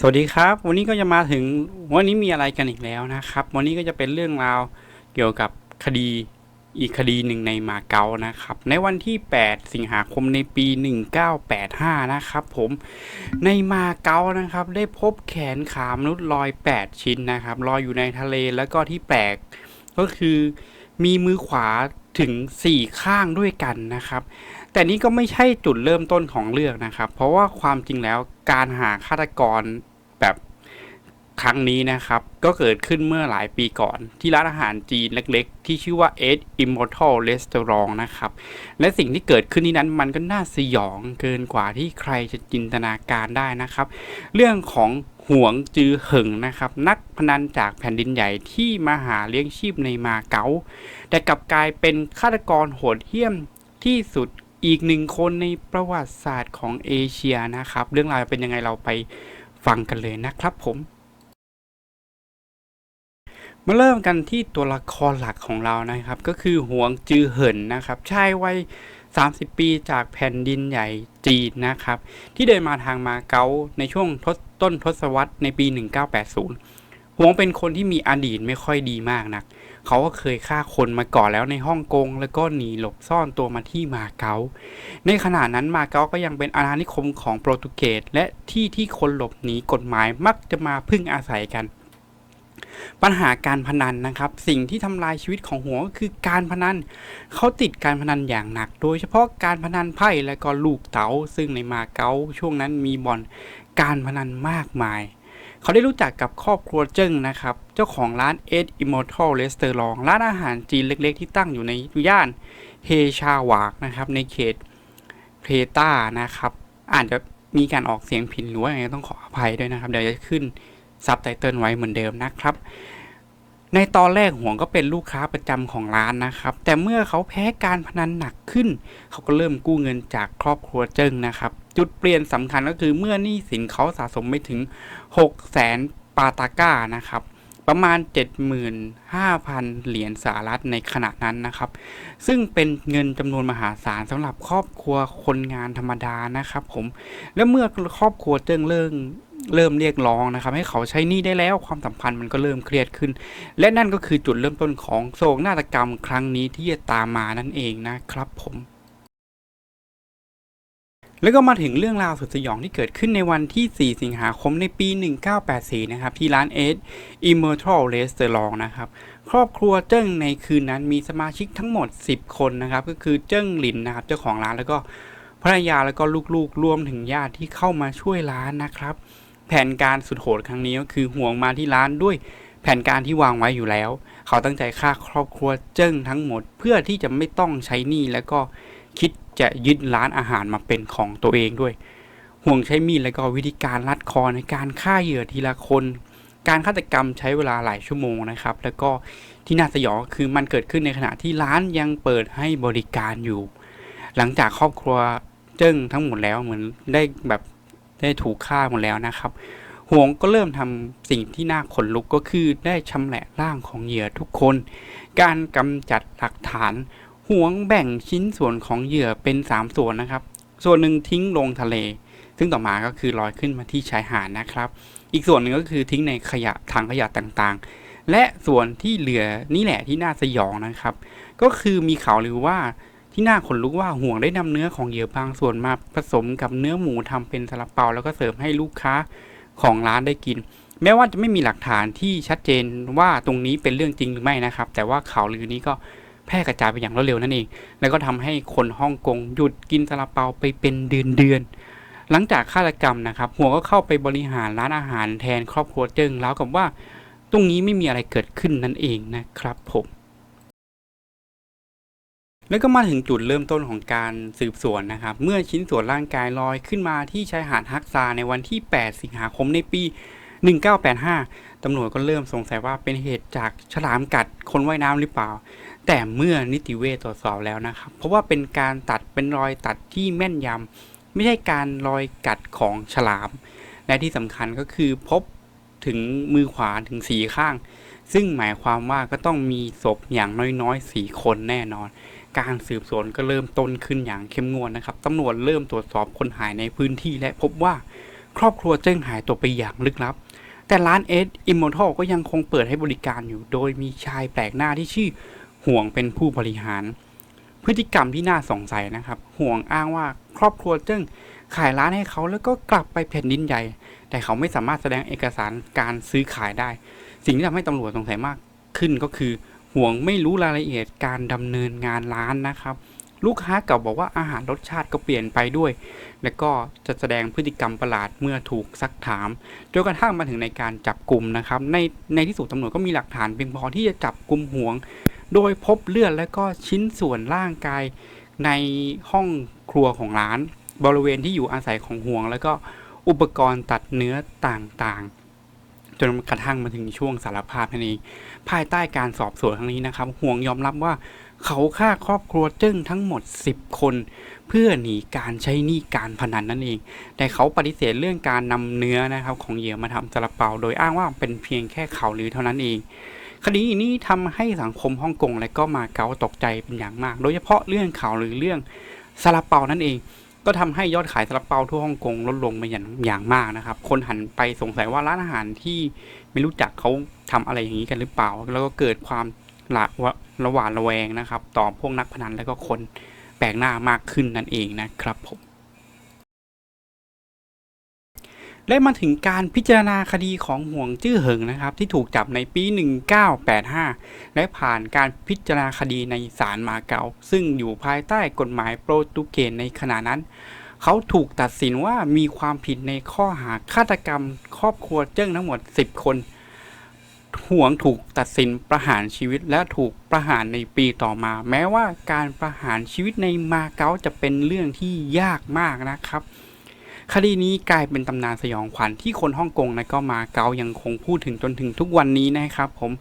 สวัสดีครับ วันนี้ก็จะมาถึงวันนี้มีอะไรกันอีกแล้วนะครับ วันนี้ก็จะเป็นเรื่องราวเกี่ยวกับคดีอีกคดีหนึ่งในมาเก๊านะครับ ในวันที่ 8 สิงหาคมในปี 1985 นะครับผมในมาเก๊านะครับ ได้พบแขนขามนุษย์ลอย 8 ชิ้นนะครับลอยอยู่ในทะเลแล้วก็ที่แปลกก็คือมีมือขวาถึง 4 ข้างด้วยกันนะครับ แต่นี่ก็ไม่ใช่จุดเริ่มต้นของเรื่องนะครับ เพราะว่าความจริงแล้วการหาฆาตกร ครั้งนี้นะครับ ก็เกิดขึ้นเมื่อหลายปีก่อน ที่ร้านอาหารจีนเล็กๆ ที่ชื่อว่า Ed Immortal Restaurant นะครับ และสิ่งที่เกิดขึ้นที่นั้นมันก็น่าสยองเกินกว่าที่ใครจะจินตนาการได้นะครับ เรื่องของหวงจือเหิงนะครับ นักพนันจากแผ่นดินใหญ่ที่มาหาเลี้ยงชีพในมาเก๊าแต่กลับกลายเป็นฆาตกรโหดเหี้ยมที่สุดอีกหนึ่งคนในประวัติศาสตร์ของเอเชียนะครับ เรื่องราวเป็นยังไงเราไปฟังกันเลยนะครับผม มาเริ่มกันที่ตัวละครหลักของเรานะครับ ก็คือหวงจือเหินนะครับชายวัย30 ปีจากแผ่นดินใหญ่จีนนะครับ ที่เดินมาทางมาเก๊าในช่วงทศต้นทศวรรษในปี 1980หวงเป็นคนที่มีอดีตไม่ค่อยดีมากนัก เขาก็เคยฆ่าคนมาก่อนแล้วในฮ่องกง แล้วก็หนีหลบซ่อนตัวมาที่มาเก๊า ในขณะนั้นมาเก๊าก็ยังเป็นอาณานิคมของโปรตุเกสและที่ที่คนหลบหนีกฎหมายมักจะมาพึ่งอาศัยกัน ปัญหาการพนันนะครับ สิ่งที่ทำลายชีวิตของหัวก็คือการพนันเขาติดการพนันอย่างหนัก โดยเฉพาะการพนันไพ่และก็ลูกเต๋าซึ่งในมาเก๊าช่วงนั้นมีบ่อนการพนันมากมาย เขาได้รู้จักกับครอบครัวเจิ้งนะครับ เจ้าของร้าน Ed Immortal Restaurant ร้านอาหารจีนเล็กๆ ที่ตั้งอยู่ในย่านเฮชาวากนะครับในเขตเพตานะครับอาจจะมีการออกเสียงผิดหรือว่าอะไงต้องขออภัยด้วยนะครับ เดี๋ยวจะขึ้น ซับไตเติลไว้เหมือนเดิมนะครับ ในตอนแรกห่วงก็เป็นลูกค้าประจำของร้านนะครับ แต่เมื่อเขาแพ้การพนันหนักขึ้น เขาก็เริ่มกู้เงินจากครอบครัวเจิ้งนะครับ จุดเปลี่ยนสำคัญก็คือเมื่อหนี้สินเขาสะสมไปถึง 6 0แสนปาตาก้านะครับประมาณ 75,000 เหรียญสหรัฐในขณะนั้นนะครับ ซึ่งเป็นเงินจำนวนมหาศาลสำหรับครอบครัวคนงานธรรมดานะครับผม และเมื่อครอบครัวเจิ้งเริ่ม เริ่มเรียกร้องนะครับ ให้เขาใช้หนี้ได้แล้วความสัมพันธ์มันก็เริ่มเครียดขึ้น และนั่นก็คือจุดเริ่มต้นของโศกนาฏกรรมครั้งนี้ที่จะตามมานั่นเองนะครับผมแล้วก็มาถึงเรื่องราวสุดสยองที่เกิดขึ้นในวันที่ 4 สิงหาคมในปี 1984 นะครับ ที่ร้านเอ Immortal Restaurant นะครับ ครอบครัวเจิ้งในคืนนั้นมีสมาชิกทั้งหมด 10 คนนะครับ ก็คือเจิ้งหลินนะครับ เจ้าของร้านแล้วก็ภรรยาแล้วก็ลูกๆรวมถึงญาติที่เข้ามาช่วยร้านนะครับ แผนการสุดโหดครั้งนี้ก็คือห่วงมาที่ร้านด้วยแผนการที่วางไว้อยู่แล้ว เขาตั้งใจฆ่าครอบครัวเจิ้งทั้งหมด เพื่อที่จะไม่ต้องใช้หนี้แล้วก็คิดจะยึดร้านอาหารมาเป็นของตัวเองด้วย ห่วงใช้มีดแล้วก็วิธีการลัดคอในการฆ่าเหยื่อทีละคน การฆาตกรรมใช้เวลาหลายชั่วโมงนะครับ แล้วก็ที่น่าสยองคือมันเกิดขึ้นในขณะที่ร้านยังเปิดให้บริการอยู่ หลังจากครอบครัวเจิ้งทั้งหมดแล้วเหมือนได้แบบ ได้ถูกฆ่าหมดแล้วนะครับห่วงก็เริ่มทำสิ่งที่น่าขนลุกก็คือได้ชำแหละร่างของเหยื่อทุกคน การกำจัดหลักฐานห่วงแบ่งชิ้นส่วนของเหยื่อเป็น 3 ส่วนนะครับ ส่วนหนึ่งทิ้งลงทะเล ซึ่งต่อมาก็คือลอยขึ้นมาที่ชายหาดนะครับ อีกส่วนหนึ่งก็คือทิ้งในขยะถังขยะต่างๆ และส่วนที่เหลือนี่แหละที่น่าสยองนะครับ ก็คือมีข่าวลือว่า ที่น่าขนลุกว่าห่วงได้นำเนื้อของเหยื่อบางส่วนมาผสมกับเนื้อหมูทำเป็นซาลาเปาแล้วก็เสิร์ฟให้ลูกค้าของร้านได้กิน แม้ว่าจะไม่มีหลักฐานที่ชัดเจนว่าตรงนี้เป็นเรื่องจริงหรือไม่นะครับ แต่ว่าข่าวลือนี้ก็แพร่กระจายไปอย่างรวดเร็วนั่นเอง แล้วก็ทำให้คนฮ่องกงหยุดกินซาลาเปาไปเป็นเดือนเดือนๆหลังจากฆาตกรรมนะครับหัวก็เข้าไปบริหารร้านอาหารแทนครอบครัวเจิ้งแล้วกับว่า ตรงนี้ไม่มีอะไรเกิดขึ้นนั่นเองนะครับผม แล้วก็มาถึงจุดเริ่มต้นของการสืบสวนนะครับ เมื่อชิ้นส่วนร่างกายลอยขึ้นมาที่ชายหาดฮักซาในวันที่ 8 สิงหาคมในปี 1985 ตำรวจก็เริ่มสงสัยว่าเป็นเหตุจากฉลามกัดคนว่ายน้ำหรือเปล่า แต่เมื่อนิติเวชตรวจสอบแล้วนะครับ เพราะว่าเป็นการตัดเป็นรอยตัดที่แม่นยำไม่ใช่การรอยกัดของฉลาม และที่สำคัญก็คือพบถึงมือขวาถึงสีข้าง ซึ่งหมายความว่าก็ต้องมีศพอย่างน้อยๆสี่คนแน่นอน การสืบสวนก็เริ่มต้นขึ้นอย่างเข้มงวดนะครับตำรวจเริ่มตรวจสอบคนหายในพื้นที่และพบว่าครอบครัวเจ้งหายตัวไปอย่างลึกลับ แต่ร้านเอสอิมมอร์ทัลก็ยังคงเปิดให้บริการอยู่ โดยมีชายแปลกหน้าที่ชื่อห่วงเป็นผู้บริหาร พฤติกรรมที่น่าสงสัยนะครับ ห่วงอ้างว่าครอบครัวเจ้งขายร้านให้เขาแล้วก็กลับไปแผ่นดินใหญ่ แต่เขาไม่สามารถแสดงเอกสารการซื้อขายได้ สิ่งที่ทำให้ตำรวจสงสัยมากขึ้นก็คือ ห่วงไม่รู้รายละเอียดการดำเนินงานร้านนะครับ ลูกค้าเก่าบอกว่าอาหารรสชาติก็เปลี่ยนไปด้วย และก็จะแสดงพฤติกรรมประหลาดเมื่อถูกซักถามจนกระทั่งมาถึงในการจับกลุ่มนะครับ ในในที่สุดตำรวจก็มีหลักฐานเพียงพอที่จะจับกลุ่มห่วง โดยพบเลือดและก็ชิ้นส่วนร่างกายในห้องครัวของร้าน บริเวณที่อยู่อาศัยของห่วง แล้วก็อุปกรณ์ตัดเนื้อต่างๆ จนกระทั่งมาถึงช่วงสารภาพนั่นเองภายใต้การสอบสวนครั้งนี้นะครับห่วงยอมรับว่าเขาฆ่าครอบครัวจิ้งทั้งหมด 10 คน เพื่อหนีการใช้หนี้การพนันนั่นเอง แต่เขาปฏิเสธเรื่องการนำเนื้อนะครับของเหยื่อมาทำซาลาเปา โดยอ้างว่าเป็นเพียงแค่ข่าวลือเท่านั้นเอง คดีนี้ทำให้สังคมฮ่องกงและก็มาเก๊าตกใจเป็นอย่างมาก โดยเฉพาะเรื่องข่าวหรือเรื่องซาลาเปานั่นเอง ก็ทำให้ยอดขายซาลาเปาทั่วฮ่องกงลดลงไปอย่างอย่างมากนะครับ คนหันไปสงสัยว่าร้านอาหารที่ไม่รู้จักเขาทำอะไรอย่างนี้กันหรือเปล่า แล้วก็เกิดความละวะระหวาดระแวงนะครับ ต่อพวกนักพนันและก็คนแปลกหน้ามากขึ้นนั่นเองนะครับผม และมาถึงการพิจารณาคดีของห่วงจื้อเหิงนะครับ ที่ถูกจับในปี 1985 และผ่านการพิจารณาคดีในศาลมาเก๊าซึ่งอยู่ภายใต้กฎหมายโปรตุเกสในขณะนั้น เขาถูกตัดสินว่ามีความผิดในข้อหาฆาตกรรม ครอบครัวเจิ้งทั้งหมด 10 คนห่วงถูกตัดสินประหารชีวิตและถูกประหารในปีต่อมา แม้ว่าการประหารชีวิตในมาเก๊าจะเป็นเรื่องที่ยากมากนะครับ คดีนี้กลายเป็นตำนานสยองขวัญที่คนฮ่องกงและก็มาเก๊ายังคงพูดถึงจนถึงทุกวันนี้นะครับผม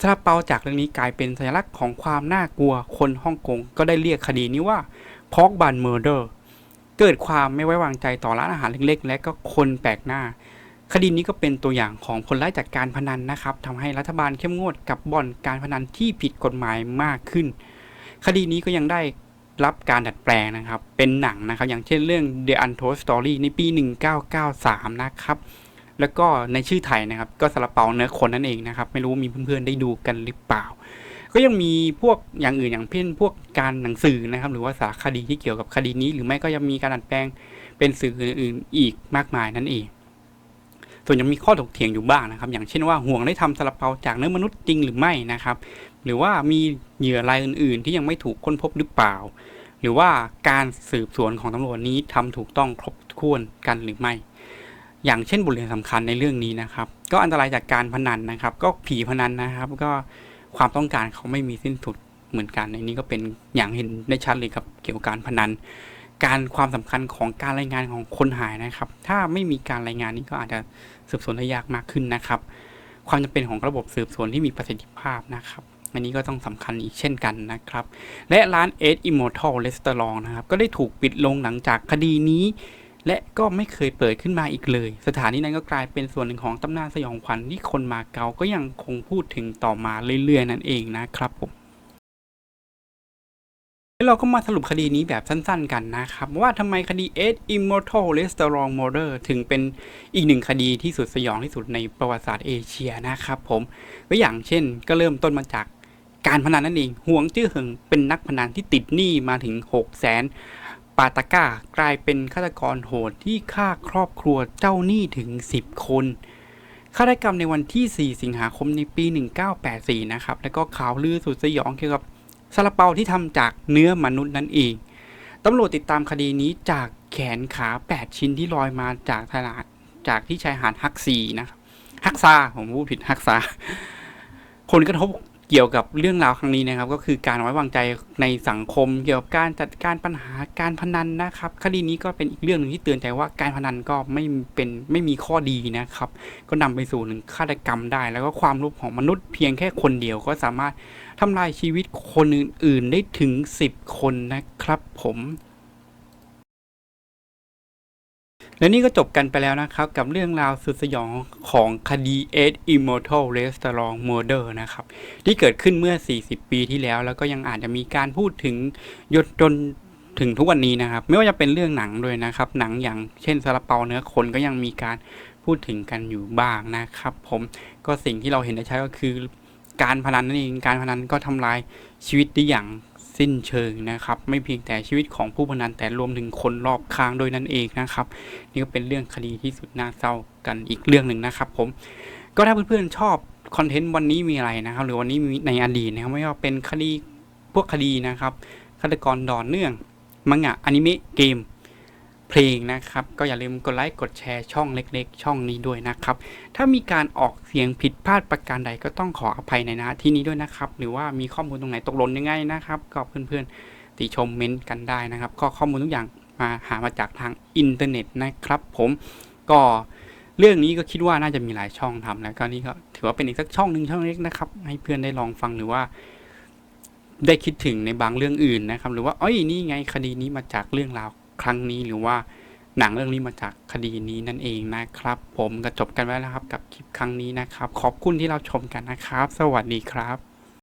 ซาลาเปาจากเรื่องนี้กลายเป็นสัญลักษณ์ของความน่ากลัวคนฮ่องกงก็ได้เรียกคดีนี้ว่าพอกบันเมอร์เดอร์เกิดความไม่ไว้วางใจต่อร้านอาหารเล็กๆ และก็คนแปลกหน้า คดีนี้ก็เป็นตัวอย่างของผลร้ายจากการพนันนะครับทำให้รัฐบาลเข้มงวดกับบ่อนการพนันที่ผิดกฎหมายมากขึ้น คดีนี้ก็ยังได้ รับการดัดแปลงนะครับ เป็นหนังนะครับ อย่างเช่นเรื่อง The Untold Story ในปี 1993 นะครับ แล้วก็ในชื่อไทยนะครับ ก็สาลาเปาเนื้อคนนั่นเองนะครับ ไม่รู้มีเพื่อนๆได้ดูกันหรือเปล่า ก็ยังมีพวกอย่างอื่นอย่างเช่นพวกการหนังสือนะครับ หรือว่าสารคดีที่เกี่ยวกับคดีนี้ หรือไม่ก็ยังมีการดัดแปลงเป็นสื่ออื่นๆอีกมากมายนั่นเอง ส่วนยังมีข้อถกเถียงอยู่บ้างนะครับ อย่างเช่นว่าห่วงได้ทำซาลาเปาจากเนื้อมนุษย์จริงหรือไม่นะครับ หรือว่ามีเหยื่อรายอื่น ๆ ที่ยังไม่ถูกค้นพบหรือเปล่า หรือว่าการสืบสวนของตำรวจนี้ทำถูกต้องครบถ้วนกันหรือไม่ อย่างเช่นบทเรียนสำคัญในเรื่องนี้นะครับ ก็อันตรายจากการพนันนะครับ ก็ผีพนันนะครับ ก็ความต้องการเขาไม่มีสิ้นสุดเหมือนกันในนี้ก็เป็นอย่างเห็นได้ชัดเลยกับเกี่ยวกับการพนันการความสำคัญของการรายงานของคนหายนะครับ ถ้าไม่มีการรายงานนี้ก็อาจจะสืบสวนได้ยากมากขึ้นนะครับ ความจำเป็นของระบบสืบสวนที่มีประสิทธิภาพนะครับ อันนี้ก็ต้องสำคัญอีกเช่นกันนะครับ และร้านเอ i อิมมอร์ทัลเรสเตอรองนะครับ ก็ได้ถูกปิดลงหลังจากคดีนี้ และก็ไม่เคยเปิดขึ้นมาอีกเลย สถานีนั้นก็กลายเป็นส่วนหนึ่งของตำนานสยองขวัญที่คนมาเกาก็ยังคงพูดถึงต่อมาเรื่อยๆ นั่นเองนะครับผมแล้วเราก็มาสรุปคดีนี้แบบสั้นๆกันนะครับ ว่าทำไมคดี Eight Immortal Restaurant Murder ถึงเป็นอีกหนึ่งคดีที่สุดสยองที่สุดในประวัติศาสตร์เอเชียนะครับผมก็อย่างเช่นก็เริ่มต้นมาจาก การพนันนั่นเองห่วงจื้อเหิงเป็นนักพนันที่ติดหนี้มาถึง6 0 0 0 0 0ปาตาก้ากลายเป็นฆาตกรโหดที่ฆ่าครอบครัวเจ้าหนี้ถึง 10 คนฆาตกรรมในวันที่ 4 สิงหาคมในปี 1984 นะครับ แล้วก็ข่าวลือสุดสยองเกี่ยวกับซาลาเปาที่ทำจากเนื้อมนุษย์นั่นเอง ตำรวจติดตามคดีนี้จากแขนขา 8 ชิ้นที่ลอยมาจากตลาดจากที่ชายหาดฮักซีนะครับฮักซา ผมพูดผิดฮักซา ผลกระทบ เกี่ยวกับเรื่องราวครั้งนี้นะครับ ก็คือการไว้วางใจในสังคม เกี่ยวกับการจัดการปัญหาการพนันนะครับ คดีนี้ก็เป็นอีกเรื่องหนึ่งที่เตือนใจว่าการพนันก็ไม่เป็นไม่มีข้อดีนะครับ ก็นำไปสู่หนึ่งฆาตกรรมได้ แล้วก็ความรู้ของมนุษย์เพียงแค่คนเดียวก็สามารถทำลายชีวิตคนอื่นๆได้ถึง 10 คนนะครับผม และนี่ก็จบกันไปแล้วนะครับ กับเรื่องราวสุดสยองของคดี Eight Immortal Restaurant Murder นะครับ ที่เกิดขึ้นเมื่อ 40 ปีที่แล้ว แล้วก็ยังอาจจะมีการพูดถึงยศจนถึงทุกวันนี้นะครับ ไม่ว่าจะเป็นเรื่องหนังด้วยนะครับ หนังอย่างเช่นซาลาเปาเนื้อคนก็ยังมีการพูดถึงกันอยู่บ้างนะครับ ผมก็สิ่งที่เราเห็นได้ชัดก็คือการพนันนั่นเองการพนันก็ทำลายชีวิตได้อย่าง สิ้นเชิงนะครับ ไม่เพียงแต่ชีวิตของผู้พนันแต่รวมถึงคนรอบข้างโดยนั่นเองนะครับ นี่ก็เป็นเรื่องคดีที่สุดน่าเศร้ากันอีกเรื่องหนึ่งนะครับ ผมก็ถ้าเพื่อนๆชอบคอนเทนต์วันนี้มีอะไรนะครับ หรือวันนี้มีในอดีตนะครับไม่ว่าเป็นคดีพวกคดีนะครับฆาตกรดอนเนื่องมังงะอนิเมะเกม เพลงนะครับ ก็อย่าลืมกดไลค์กดแชร์ช่องเล็ก ๆ ช่องนี้ด้วยนะครับ ถ้ามีการออกเสียงผิดพลาดประการใดก็ต้องขออภัยในน้าที่นี้ด้วยนะครับ หรือว่ามีข้อมูลตรงไหนตกหล่นยังไงนะครับ ก็เพื่อนๆติชมเม้นต์กันได้นะครับ ก็ข้อมูลทุกอย่างมาหามาจากทางอินเทอร์เน็ตนะครับ ผมก็เรื่องนี้ก็คิดว่าน่าจะมีหลายช่องทำแล้วก็นี่ก็ถือว่าเป็นอีกสักช่องหนึ่งช่องเล็กนะครับ ให้เพื่อนได้ลองฟังหรือว่า ได้คิดถึงในบางเรื่องอื่นนะครับ หรือว่าอ้ยนี่ไงคดีนี้มาจากเรื่องราว ครั้งนี้หรือว่าหนังเรื่องนี้มาจากคดีนี้นั่นเองนะครับ ผมก็จบกันไว้แล้วครับกับคลิปครั้งนี้นะครับ ขอบคุณที่เราชมกันนะครับ สวัสดีครับ